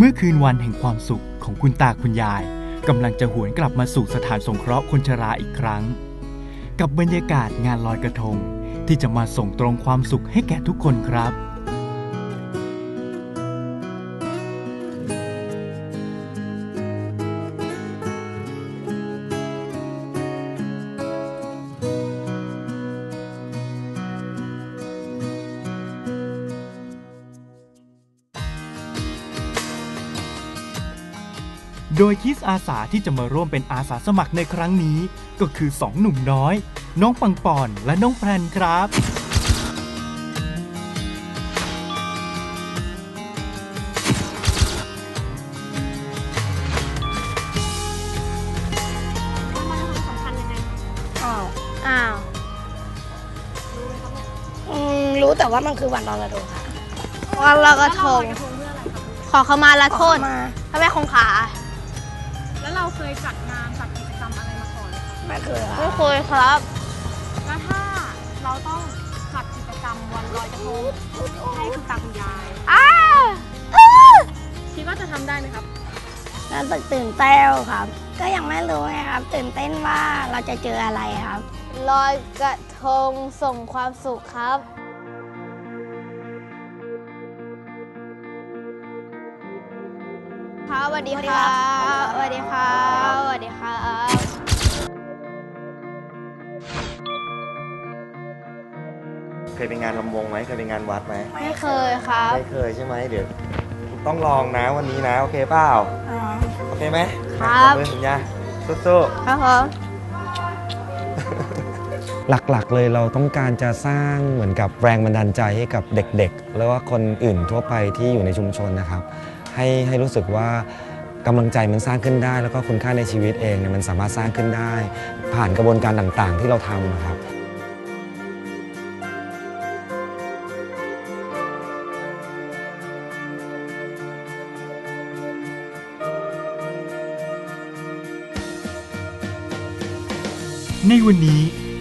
เมื่อคืนวันแห่งความสุขของคุณตาคุณยายกำลังจะหวนกลับมาสู่สถานสงเคราะห์คนชราอีกครั้ง กับบรรยากาศงานลอยกระทง ที่จะมาส่งตรงความสุขให้แก่ทุกคนครับ อาสาที่จะมาร่วมเป็นอาสาสมัครในครั้งนี้ ก็คือสองหนุ่มน้อย น้องปังปอนและน้องแพรนครับมันมีความสำคัญยังไงอ้าวอ้าวอืมรู้แต่ว่ามันคือวันลอยกระทงค่ะวันลอยกระทงแล้วเราลอยกระทงเพื่ออะไรครับขอขมาลาโทษมาพระแม่คงคา แล้วเราเคยจัดงานจัดกิจกรรมอะไรมาก่อนไหมครับไม่เคยไม่ค่ะเคยครับ แล้วถ้าเราต้องจัดกิจกรรมวันลอยกระทงให้คุณตาคุณยายอ้าคิดว่าจะทำได้ไหมครับรู้สึกตื่นเต้นครับ ก็ยังไม่รู้ไงครับ ตื่นเต้นว่าเราจะเจออะไรครับ ลอยกระทงส่งความสุขครับ ครับสวัสดีครับสวัสดีครับสวัสดีครับเคยไปงานลำวงไหมเคยไปงานวัดไหมไม่เคยครับไม่เคยใช่ไหมเดี๋ยวต้องลองนะวันนี้นะ โอเคเปล่าอ๋อโอเคไหมครับมือสัญญาสู้ครับผมหลักๆเลยเราต้องการจะสร้างเหมือนกับแรงบันดาลใจให้กับเด็กๆ แล้วว่าคนอื่นทั่วไปที่อยู่ในชุมชนนะครับ ให้ให้รู้สึกว่ากำลังใจมันสร้างขึ้นได้ แล้วก็คุณค่าในชีวิตเองเนี่ยมันสามารถสร้างขึ้นได้ ผ่านกระบวนการต่างๆ ที่เราทำนะครับ ในวันนี้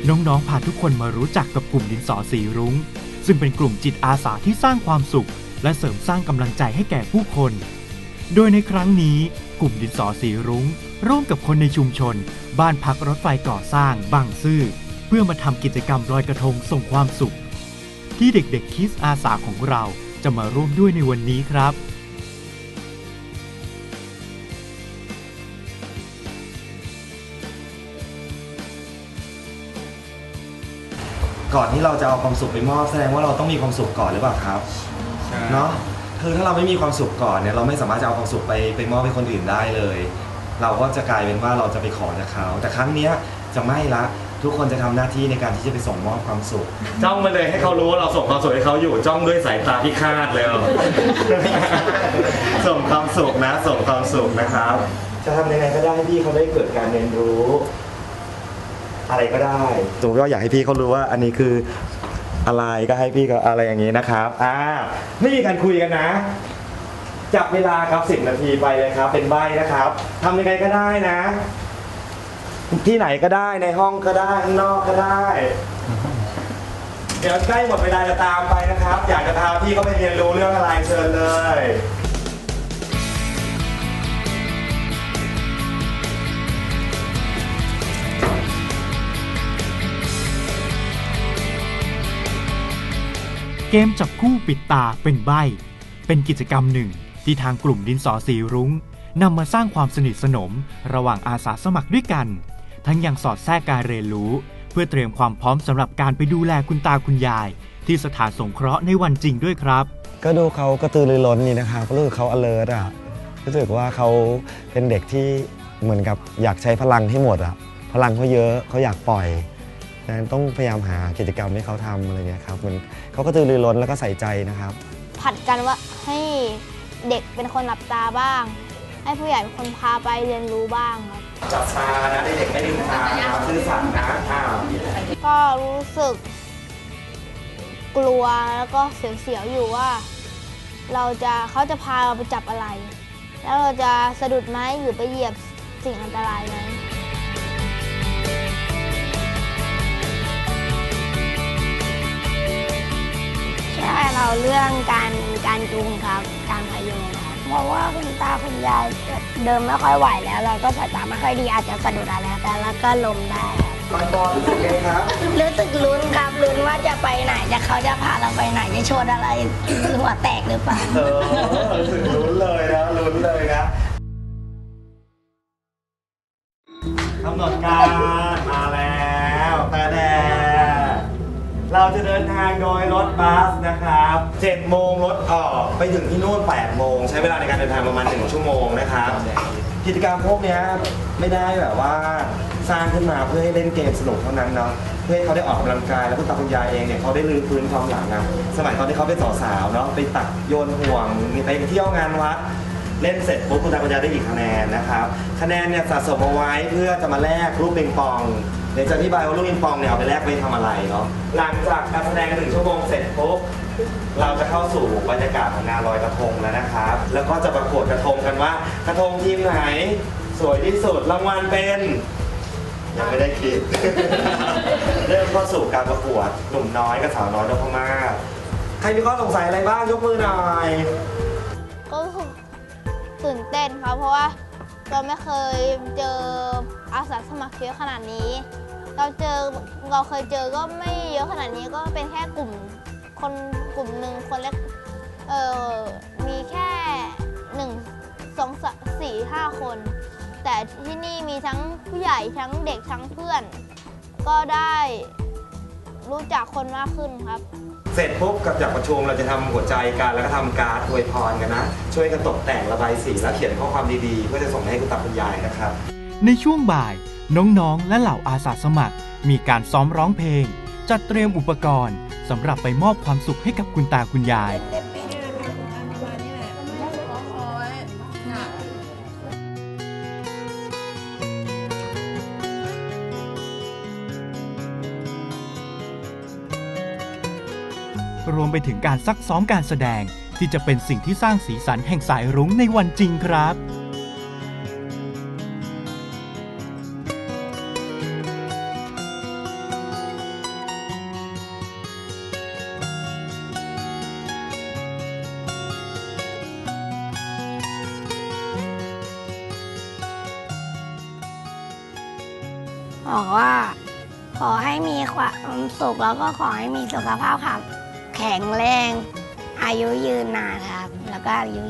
น้องๆพาทุกคนมารู้จักกับกลุ่มดินสอสีรุ้ง ซึ่งเป็นกลุ่มจิตอาสาที่สร้างความสุข และเสริมสร้างกำลังใจให้แก่ผู้คน โดยในครั้งนี้กลุ่มดินสอสีรุ้ง ร่วมกับคนในชุมชน บ้านพักรถไฟก่อสร้างบางซื่อ เพื่อมาทำกิจกรรมลอยกระทงส่งความสุข ที่เด็กๆคิสอาสาของเราจะมาร่วมด้วยในวันนี้ครับก่อนที่เราจะเอาความสุขไปมอบแสดงว่าเราต้องมีความสุขก่อนหรือเปล่าครับ เนาะคือถ้าเราไม่มีความสุขก่อนเนี่ยเราไม่สามารถจะเอาความสุขไปไปมอบให้คนอื่นได้เลย เราก็จะกลายเป็นว่าเราจะไปขอจากเขาแต่ครั้งเนี้ยจะไม่ละทุกคนจะทำหน้าที่ในการที่จะไปส่งมอบความสุข จ้องมาเลยให้เขารู้ว่าเราส่งความสุขให้เขาอยู่จ้องด้วยสายตาที่คาดเลยส่งความสุขนะ ส่งความสุขนะครับ จะทำยังไงก็ได้ให้พี่เขาได้เกิดการเรียนรู้ อะไรก็ได้สมมติว่าอยากให้พี่เขารู้ว่าอันนี้คือ อะไรก็ให้พี่ก็อะไรอย่างนี้นะครับอ่าไม่มีการคุยกันนะ จับเวลาครับสิบนาทีไปเลยครับ เป็นใบนะครับทำยังไงก็ได้นะ ที่ไหนก็ได้ในห้องก็ได้ข้างนอกก็ได้ เดี๋ยวใกล้หมดเวลาจะตามไปนะครับ อยากจะพาพี่เขาไปเรียนรู้เรื่องอะไรเชิญเลย เกมจับคู่ปิดตาเป็นใบ เป็นกิจกรรมหนึ่ง ที่ทางกลุ่มดินสอสีรุ้งนำมาสร้างความสนิทสนม ระหว่างอาสาสมัครด้วยกัน ทั้งยังสอดแทรกการเรียนรู้ เพื่อเตรียมความพร้อมสำหรับการไปดูแลคุณตาคุณยาย ที่สถานสงเคราะห์ในวันจริงด้วยครับ ก็ดูเขากระตือรือร้นนี่นะครับรู้สึกเขา alert อะรู้สึกว่าเขาเป็นเด็กที่เหมือนกับอยากใช้พลังให้หมดอะพลังเขาเยอะเขาอยากปล่อย ดังนั้นต้องพยายามหากิจกรรมให้เขาทำอะไรเงี้ยครับมันเขาก็ตือรือร้นแล้วก็ใส่ใจนะครับ ผัดกันว่าให้เด็กเป็นคนหลับตาบ้าง ให้ผู้ใหญ่เป็นคนพาไปเรียนรู้บ้างครับจับตานะเด็กๆไม่ลืมตานะครับซื่อสัตย์นะอ้าวก็รู้สึก กลัวแล้วก็เสียวๆอยู่ว่า เราจะเขาจะพาเราไปจับอะไร แล้วเราจะสะดุดไหมหรือไปเหยียบสิ่งอันตรายไหม ใช่เราเรื่องการการจูงครับ การพยุงครับเพราะว่าคุณตาคุณยายเดินไม่ค่อยไหวแล้ว เราก็สายตาไม่ค่อยดีอาจจะสะดุดอะไรแต่แล้วก็ล้มได้ครับตอนบอลรู้สึกไงครับรู้สึกลุ้นครับลุ้นว่าจะไปไหนจะเขาจะพาเราไปไหนจะชนอะไรหัวแตกหรือเปล่าเออรู้สึกลุ้นเลยนะลุ้นเลยนะกำหนดการมาแล้วแต่แด เราจะเดินทางโดยรถบัสนะครับ7โมงรถออกไปถึงที่นู่น8โมงใช้เวลาในการเดินทางประมาณ 1 ชั่วโมงนะครับ กิจกรรมพวกเนี้ยไม่ได้แบบว่าสร้างขึ้นมาเพื่อให้เล่นเกมสนุกเท่านั้นเนาะเพื่อให้เขาได้ออกกำลังกายแล้วคุณตาคุณยายเองเนี่ยเขาได้ลืมพื้นความหลังอะสมัยตอนที่เขาเป็นสาวๆเนาะไปตักโยนห่วงไปเที่ยวงานวัดเล่นเสร็จปุ๊บคุณตาคุณยายได้กี่คะแนนนะครับ คะแนนเนี่ยสะสมเอาไว้เพื่อจะมาแลกลูกปิงปอง ดี๋ยวจะอธิบายว่าลูกปิงปองเนี่ยเอาไปแลกไปทำอะไรเนาะหลังจากการแสดงหนึ่งชั่วโมงเสร็จปุ๊บเราจะเข้าสู่บรรยากาศของงานลอยกระทงแล้วนะครับ แล้วก็จะประกวดกระทงกันว่า กระทงทีมไหน สวยที่สุดรางวัลเป็นยังไม่ได้คิด เริ่มเข้าสู่การประกวดหนุ่มน้อยกับสาวน้อยนพมาศใครมีข้อสงสัยอะไรบ้างยกมือหน่อยก็ตื่นเต้นครับเพราะว่าเราไม่เคยเจออาสาสมัครเยอะขนาดนี้ เราเจอเราเคยเจอก็ไม่เยอะขนาดนี้ก็เป็นแค่กลุ่มคนกลุ่มหนึ่งคนเล็กเออมีแค่หนึ่งสองสามสี่ห้าคน แต่ที่นี่มีทั้งผู้ใหญ่ทั้งเด็กทั้งเพื่อน ก็ได้รู้จักคนมากขึ้นครับ เสร็จปุ๊บกับจากประชุมเราจะทำหัวใจกันแล้วก็ทำการ์ดอวยพรกันนะ ช่วยกันตกแต่งระบายสีและเขียนข้อความดีๆเพื่อจะส่งไปให้คุณตาคุณยายนะครับ ในช่วงบ่าย น้องๆ และเหล่าอาสาสมัคร มีการซ้อมร้องเพลง จัดเตรียมอุปกรณ์สำหรับไปมอบความสุขให้กับคุณตาคุณยาย รวมไปถึงการซักซ้อมการแสดงที่จะเป็นสิ่งที่สร้างสีสันแห่งสายรุ้งในวันจริงครับ บอกว่า ขอให้มีความสุขแล้วก็ขอให้มีสุขภาพครับ แข็งแรง อายุยืนนานครับ แล้วก็อายุ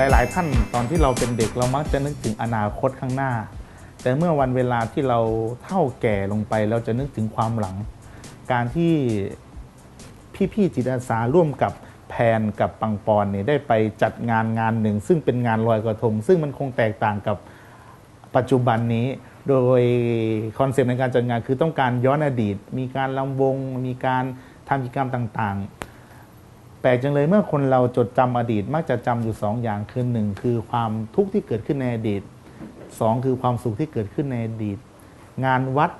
หลาย ๆ ท่านตอนที่เราเป็นเด็กเรามักจะนึกถึงอนาคตข้างหน้า แต่เมื่อวันเวลาที่เราเท่าแก่ลงไป เราจะนึกถึงความหลัง การที่พี่ ๆ จิตอาสาร่วมกับแพนกับปังปอนเนี่ยได้ไปจัดงานงานหนึ่ง ซึ่งเป็นงานลอยกระทง ซึ่งมันคงแตกต่างกับปัจจุบันนี้โดยคอนเซปต์ในการจัดงานคือต้องการย้อนอดีต มีการลำวง มีการทำกิจกรรมต่างๆ แปลกจังเลยเมื่อคนเราจดจำอดีตมักจะจำอยู่สองอย่างคือหนึ่งคือความทุกข์ที่เกิดขึ้นในอดีตสองคือความสุขที่เกิดขึ้นในอดีต งานวัด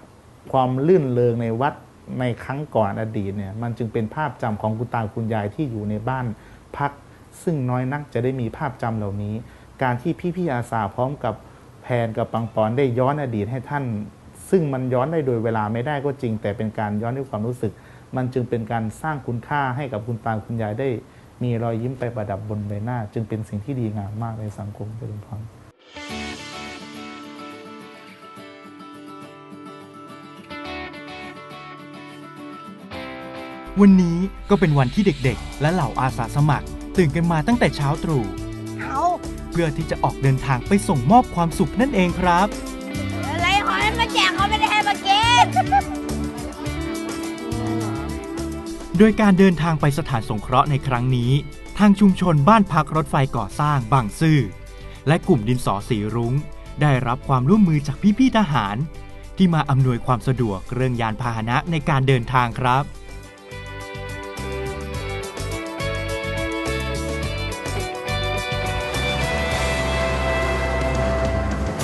ความลื่นเลงในวัดในครั้งก่อนอดีตเนี่ยมันจึงเป็นภาพจำของคุณตาคุณยายที่อยู่ในบ้านพัก ซึ่งน้อยนักจะได้มีภาพจำเหล่านี้ การที่พี่ๆอาสาพร้อมกับแพนกับปังปอนได้ย้อนอดีตให้ท่าน ซึ่งมันย้อนได้โดยเวลาไม่ได้ก็จริง แต่เป็นการย้อนด้วยความรู้สึก มันจึงเป็นการสร้างคุณค่าให้กับคุณตาคุณยายได้ มีรอยยิ้มไปประดับบนใบหน้า จึงเป็นสิ่งที่ดีงามมากในสังคมเจริญพรวันนี้ก็เป็นวันที่เด็กๆ และเหล่าอาสาสมัคร ตื่นกันมาตั้งแต่เช้าตรู่เอาเพื่อที่จะออกเดินทางไปส่งมอบความสุขนั่นเองครับ อะไรขอให้มาแจกเขาไม่ได้ให้มากิน โดยการเดินทางไปสถานสงเคราะห์ในครั้งนี้ ทางชุมชนบ้านพักรถไฟก่อสร้างบางซื่อ และกลุ่มดินสอสีรุง้ง ได้รับความร่วมมือจากพี่ๆทหาร ที่มาอำนวยความสะดวกเรื่องยานพาหนะในการเดินทางครับ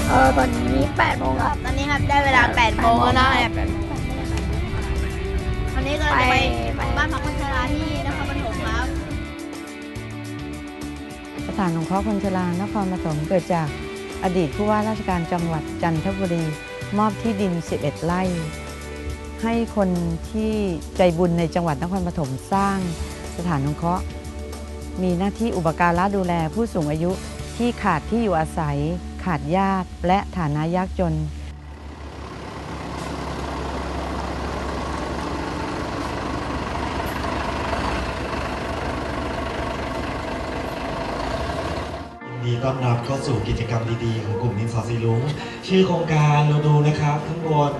เออตอนนี้8โมงครับตอนนี้ครับได้เวลา8โมงแล้วนะครับวันนี้ก็จะไปไปบ้านพักคนชราที่นครปฐมครับสถานสงเคราะคนชรานครปฐมเกิดจากอดีตผู้ว่าราชการจังหวัดจันทบุรี มอบที่ดิน 11 ไร่ ให้คนที่ใจบุญในจังหวัดนครปฐมสร้างสถานสงเคราะห์มีหน้าที่อุปการะดูแลผู้สูงอายุที่ขาดที่อยู่อาศัย ขาดญาติ และฐานะยากจน ดีต้อนรับเข้าสู่กิจกรรมดีๆ ของกลุ่มนินสอสีลุง ชื่อโครงการเราดูนะครับข้างบน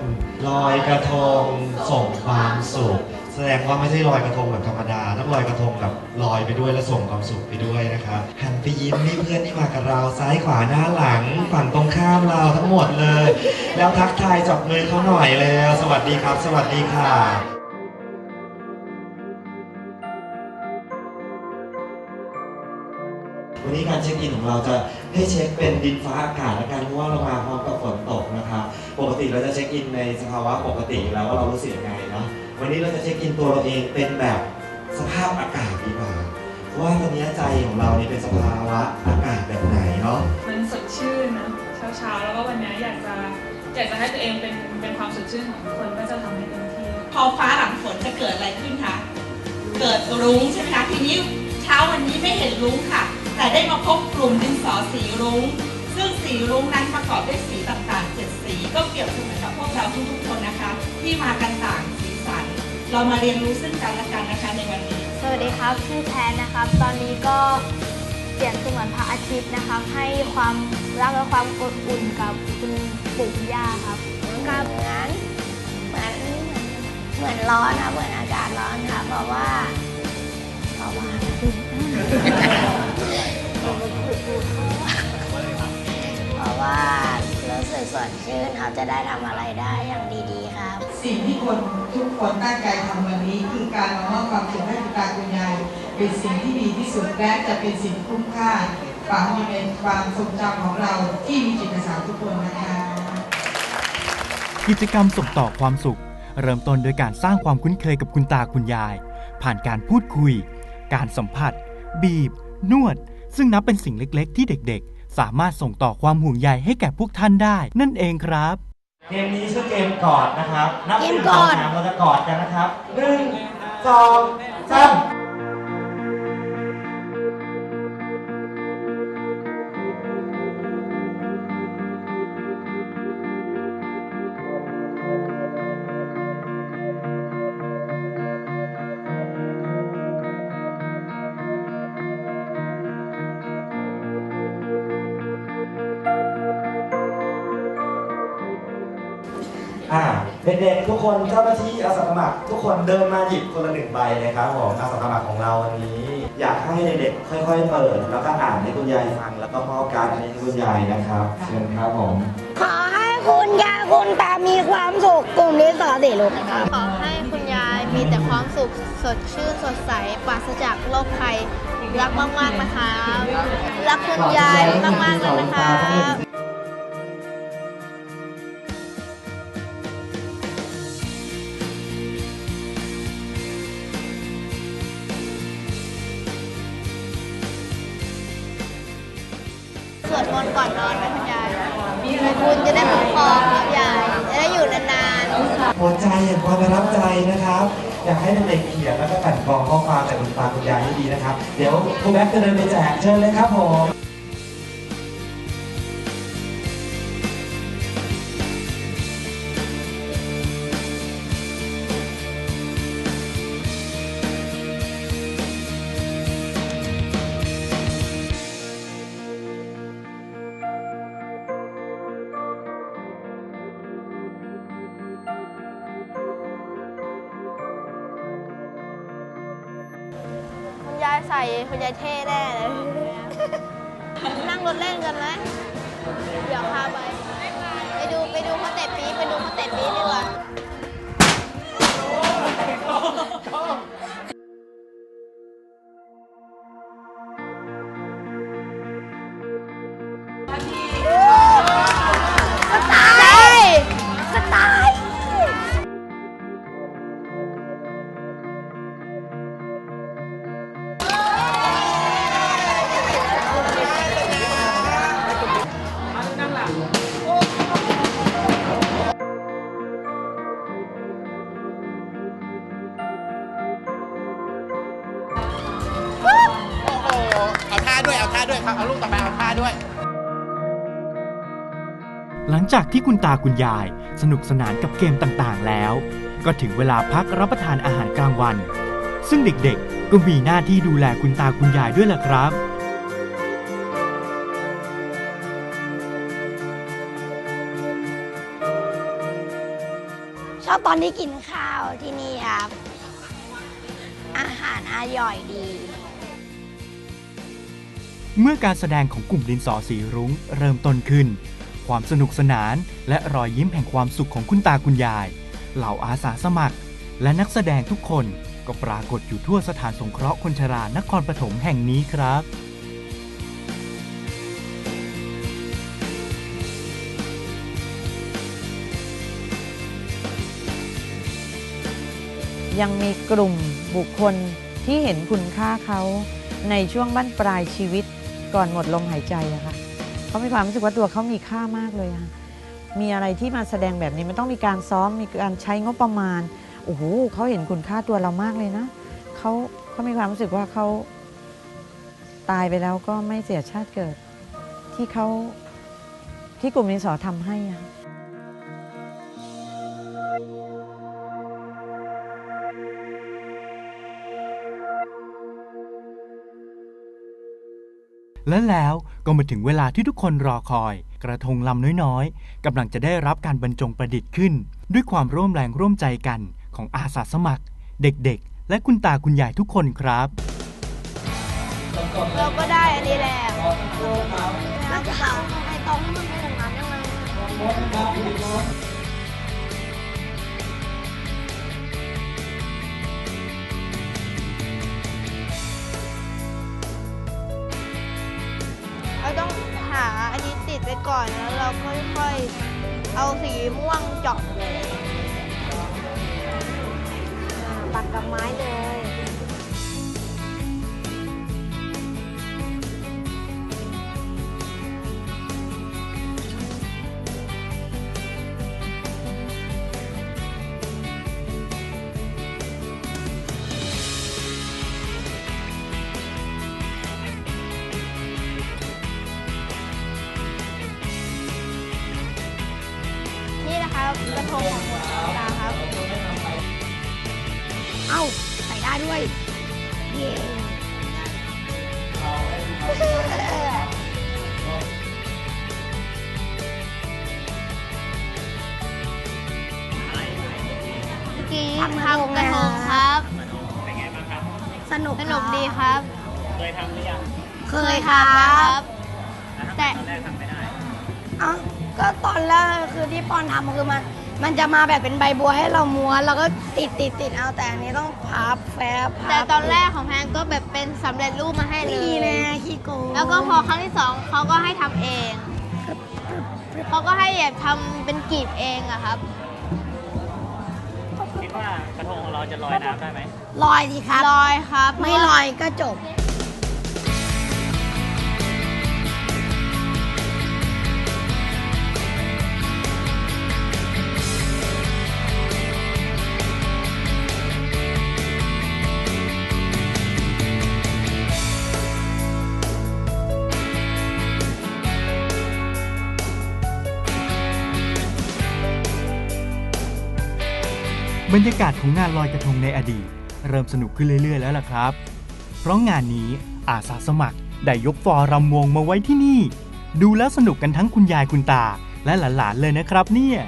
ลอยกระทงส่งความสุข แสดงว่าไม่ใช่ลอยกระทงแบบธรรมดาต้องลอยกระทงแบบลอยไปด้วยและส่งความสุขไปด้วยนะครับหันไปยิ้มนี่เพื่อนที่มากับเราซ้ายขวาหน้าหลังฝั่งตรงข้ามเราทั้งหมดเลย แล้วทักทายจับมือเขาหน่อยแล้วสวัสดีครับ สวัสดีค่ะ วันนี้การเช็คอินของเราจะให้เช็คเป็นดินฟ้าอากาศละกันเพราะว่าเรามาพร้อมกับฝนตกนะครับ ปกติเราจะเช็คอินในสภาวะปกติแล้วว่าเรารู้สึกยังไงเนาะ วันนี้เราจะเช็คอินตัวเราเองเป็นแบบสภาพอากาศดีกว่าว่าตอนนี้ใจของเราเนี่ยเป็นสภาวะอากาศแบบไหนเนาะ มันสดชื่นนะเช้าๆแล้วก็วันนี้อยากจะอยากจะให้ตัวเองเป็นเป็นความสดชื่นของทุกคนก็จะทำให้เต็มที่พอฟ้าหลังฝนจะเกิดอะไรขึ้นคะ เกิดรุ้งใช่ไหมคะทีนี้เช้าวันนี้ไม่เห็นรุ้งค่ะ แต่ได้มาพบกลุ่มดินสอสีรุ้ง ซึ่งสีรุ้งนั้นประกอบด้วยสีต่างๆเจ็ดสีก็เปรียบเสมือนกับพวกเราทุกๆคนนะคะ ที่มากันต่างสีสัน เรามาเรียนรู้ซึ่งกันและกันนะคะในวันนี้ สวัสดีครับชื่อแทนนะครับ ตอนนี้ก็เปลี่ยนเสมือนพระอาทิตย์นะครับ ให้ความรักและความอบอุ่นกับคุณปู่คุณย่าครับครับเหมือนเหมือนเหมือนร้อนครับเหมือนอากาศร้อนค่ะเพราะว่าเพราะว่า เพราะว่ารู้สึกสดชื่นครับจะได้ทำอะไรได้อย่างดีๆครับ สิ่งที่คนทุกคนตั้งใจทำวันนี้ คือการมามอบความสุขให้คุณตาคุณยายเป็นสิ่งที่ดีที่สุดและจะเป็นสิ่งคุ้มค่าฝังอยู่ในความทรงจำของเราที่มีจิตอาสาทุกคนนะคะกิจกรรมส่งต่อความสุข เริ่มต้นโดยการสร้างความคุ้นเคยกับคุณตาคุณยาย ผ่านการพูดคุย การสัมผัส บีบ นวด ซึ่งนับเป็นสิ่งเล็กๆ ที่เด็กๆ สามารถส่งต่อความห่วงใยให้แก่พวกท่านได้ นั่นเองครับ เกมนี้ชื่อเกมกอดนะครับ นับเกหมนึ่งกสอองดสามเราจะกอดกันนะครับหนึ่งสองสาม เด็กๆทุกคนเจ้าหน้าที่อาสาสมัคร ทุกคนเดินมาหยิบคนละหนึ่งใบเลยครับผมอาสาสมัครของเราวันนี้ อยากให้เด็กๆค่อย ๆ เปิด แล้วก็อ่านให้คุณยายฟัง แล้วก็มอบการดอันนี้ให้คุณยายนะครับเชิญครับผมขอให้คุณยายคุณตามีความสุขกลุ่มนี้สอสีลุกครับขอให้คุณยายมีแต่ความสุขสดชื่นสดใสปราศจากโรคภัยรักมากๆนะคะรักคุณยายมากๆเลยนะคะ สวดมนต์ก่อนนอนไหมคุณยายคุณจะได้ปกครองคุณยายจะได้อยู่นานๆหัวใจอย่างความประทับใจนะครับ อยากให้เด็กๆเขียนแล้วก็แต่งกรองข้อความจากคุณตาคุณยายให้ดีนะครับ เดี๋ยวครูแบ็คจะเดินไปแจกเชิญเลยครับผม จากที่คุณตาคุณยาย สนุกสนานกับเกมต่างๆ แล้ว ก็ถึงเวลาพักรับประทานอาหารกลางวัน ซึ่งเด็กๆ ก็มีหน้าที่ดูแลคุณตาคุณยายด้วยล่ะครับชอบตอนที่กินข้าวที่นี่ครับ อาหารอร่อยดี เมื่อการแสดงของกลุ่มดินสอสีรุ้งเริ่มต้นขึ้น ความสนุกสนาน และรอยยิ้มแห่งความสุขของคุณตาคุณยาย เหล่าอาสาสมัคร และนักแสดงทุกคนก็ปรากฏอยู่ทั่วสถานสงเคราะห์คนชรานครปฐมแห่งนี้ครับยังมีกลุ่มบุคคลที่เห็นคุณค่าเขาในช่วงบั้นปลายชีวิตก่อนหมดลมหายใจอะค่ะ เขามีความรู้สึกว่าตัวเขามีค่ามากเลยค่ะมีอะไรที่มาแสดงแบบนี้มันต้องมีการซ้อมมีการใช้งบประมาณโอ้โหเขาเห็นคุณค่าตัวเรามากเลยนะเขาเขามีความรู้สึกว่าเขาตายไปแล้วก็ไม่เสียชาติเกิด ที่เขาที่กลุ่มนิสอทำให้อะ และแล้วก็มาถึงเวลาที่ทุกคนรอคอย กระทงลำน้อยๆกำลังจะได้รับการบรรจงประดิษฐ์ขึ้น ด้วยความร่วมแรงร่วมใจกันของอาสาสมัคร เด็กๆ และคุณตาคุณยายทุกคนครับ เราก็ได้อันนี้แล้วแล้วจะเอาไอ้ตองมันเป็นอย่างนั้นยังไง ไปก่อนแล้วเราค่อยๆเอาสีม่วงเจาะปักกับไม้เลย ครับกระทงของคนธรรมดาครับ เอ้าใส่ได้ด้วยเย้เมื่อกี้ทำกระทงครับ สนุกสนุกดีครับ เคยเคครัทำนะครับบแต่เอ้า ก็ตอนแรกคือที่ปอนทำคือมันมันจะมาแบบเป็นใบบัวให้เราม้วนแล้วก็ติดติดติดเอาแต่อันนี้ต้องพับแฟบพับแต่ตอนแรกของแพงก็แบบเป็นสำเร็จรูปมาให้เลนี่ยแน่ขี้โกงแล้วก็พอครั้งที่สองเขาก็ให้ทำเองเขาก็ให้แบบทำเป็นกีบเองอะครับ คิดว่ากระทงของเราจะลอยน้ำได้ไหมลอยดีครับ ลอยครับไม่ลอยก็จบ รรยากาศของงานลอยกระทงในอดีต เริ่มสนุกขึ้นเรื่อยๆ แล้วล่ะครับ เพราะงานนี้อาสาสมัครได้ยกฟอรรำวงมาไว้ที่นี่ ดูแล้วสนุกกันทั้งคุณยายคุณตา และหลานๆเลยนะครับเนี่ย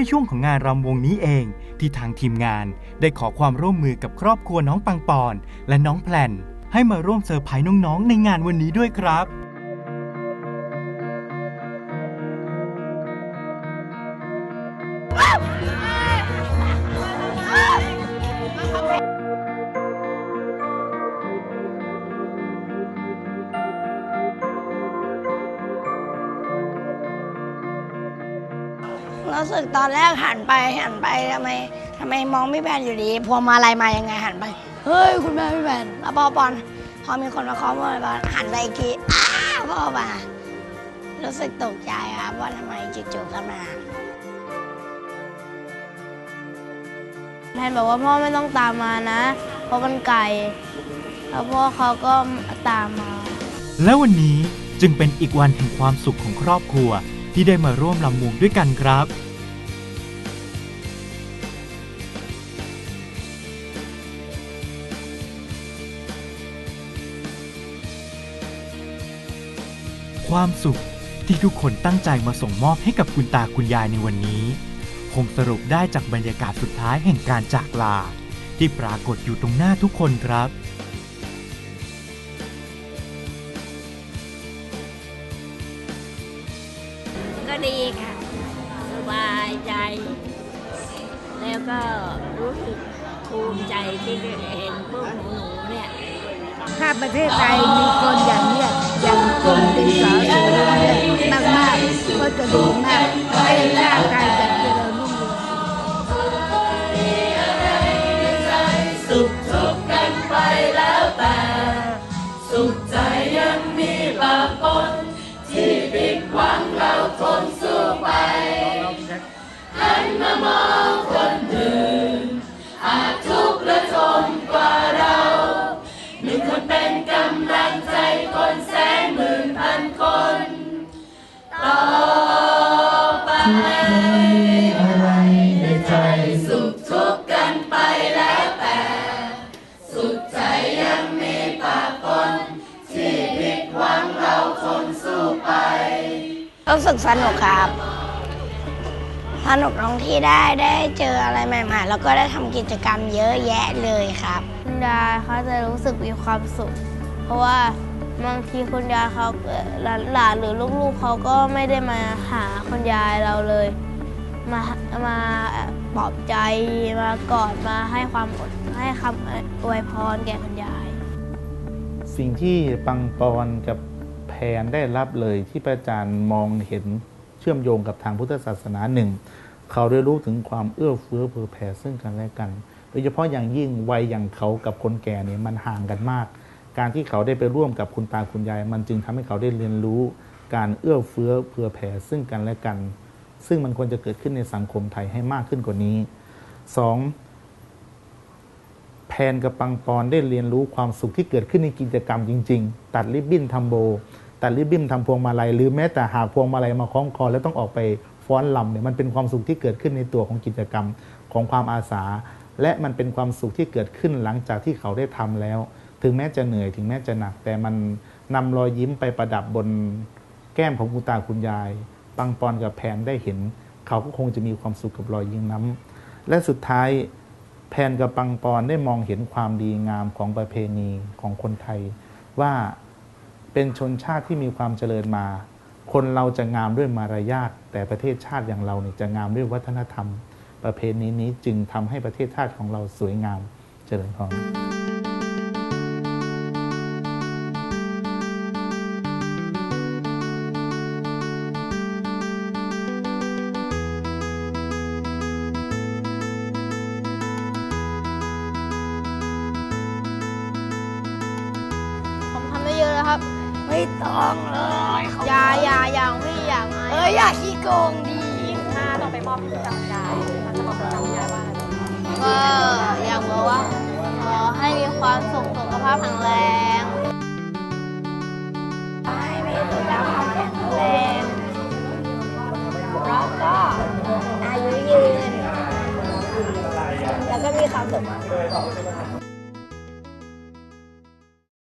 ในช่วงของงานรำวงนี้เอง ที่ทางทีมงานได้ขอความร่วมมือกับครอบครัวน้องปังปอน และน้องแพลนให้มาร่วมเซอร์ไพรส์น้องๆ ในงานวันนี้ด้วยครับ อนแรกหันไปหันไปทำไมทำไมมองไม่แบนอยู่ดีพวงมาลัยมายังไงหันไป เฮ้ยคุณแม่ไม่แบนแล้วพอปอน พอมีคนมาเคาะพวงมาลัยหันไปอีกทีอ้าวพ่อมารู้สึกตกใจครับว่าทำไมจู่ๆก็มาแพนบอกว่าพ่อไม่ต้องตามมานะ เพราะมันไกลแล้วพ่อเขาก็ตามมา และวันนี้จึงเป็นอีกวันแห่งความสุขของครอบครัวที่ได้มาร่วมลำวงด้วยกันครับ ความสุขที่ทุกคนตั้งใจมาส่งมอบให้กับคุณตาคุณยายในวันนี้ คงสรุปได้จากบรรยากาศสุดท้ายแห่งการจากลา ที่ปรากฏอยู่ตรงหน้าทุกคนครับก็ดีค่ะ สบายใจ แล้วก็รู้สึกภูมิใจที่ได้เห็นพวกหนูๆเนี่ย ถ้าประเทศไทยมีคน เราทนสู้ไรู้สึกสนุกครับ สนุกตรงที่ได้ได้เจออะไรใหม่ๆ แล้วก็ได้ทำกิจกรรมเยอะแยะเลยครับ คุณยายเขาจะรู้สึกมีความสุข เพราะว่าบางทีคุณยายเขาเอ่อหลานๆหรือลูกๆเขาก็ไม่ได้มาหาคุณยายเราเลย มามาปลอบใจมากอดมาให้ความอดให้คำอวยพรแก่คุณยาย สิ่งที่ปังปอนกับแพ นได้รับเลยที่พระอาจารย์มองเห็นเชื่อมโยงกับทางพุทธศาสนาหนึ่ง เขาได้รู้ถึงความเอื้อเฟื้อเผื่อแผ่ซึ่งกันและกัน โดยเฉพาะอย่างยิ่งวัยอย่างเขากับคนแก่เนี่ยมันห่างกันมาก การที่เขาได้ไปร่วมกับคุณตาคุณยาย มันจึงทำให้เขาได้เรียนรู้ การเอื้อเฟื้อเผื่อแผ่ซึ่งกันและกัน ซึ่งมันควรจะเกิดขึ้นในสังคมไทยให้มากขึ้นกว่านี้สองแพนกับปังปอนได้เรียนรู้ความสุขที่เกิดขึ้นในกิจกรรมจริง ๆ ตัดริบบิ้นทำโบ ตัดริบบิ้นทำพวงมาลัยหรือแม้แต่หาพวงมาลัยมาคล้องคอ แล้วต้องออกไปฟ้อนลำเนี่ยมันเป็นความสุขที่เกิดขึ้นในตัวของกิจกรรมของความอาสา และมันเป็นความสุขที่เกิดขึ้นหลังจากที่เขาได้ทำแล้ว ถึงแม้จะเหนื่อยถึงแม้จะหนัก แต่มันนำรอยยิ้มไปประดับบนแก้มของคุณตาคุณยาย ปังปอนกับแพนได้เห็น เขาก็คงจะมีความสุขกับรอยยิ้มนั้นและสุดท้ายแพนกับปังปอนได้มองเห็นความดีงามของประเพณีของคนไทย ว่า เป็นชนชาติที่มีความเจริญมา คนเราจะงามด้วยมารยาทแต่ประเทศชาติอย่างเราเนี่ยจะงามด้วยวัฒนธรรม ประเพณีนี้จึงทำให้ประเทศชาติของเราสวยงามเจริญพร องเลยอย่าอย่าอย่าไม่อยากมาเอ้ยอย่าขี้โกงดีถ้าเราไปมอบให้กับยายเราจะบอกกับยายว่าก็อยากบอกว่าขอให้มีความสุขสุขภาพแข็งแรงให้มีสุขภาพแข็งแรงแล้วก็อายุยืนแล้วก็มีความสุข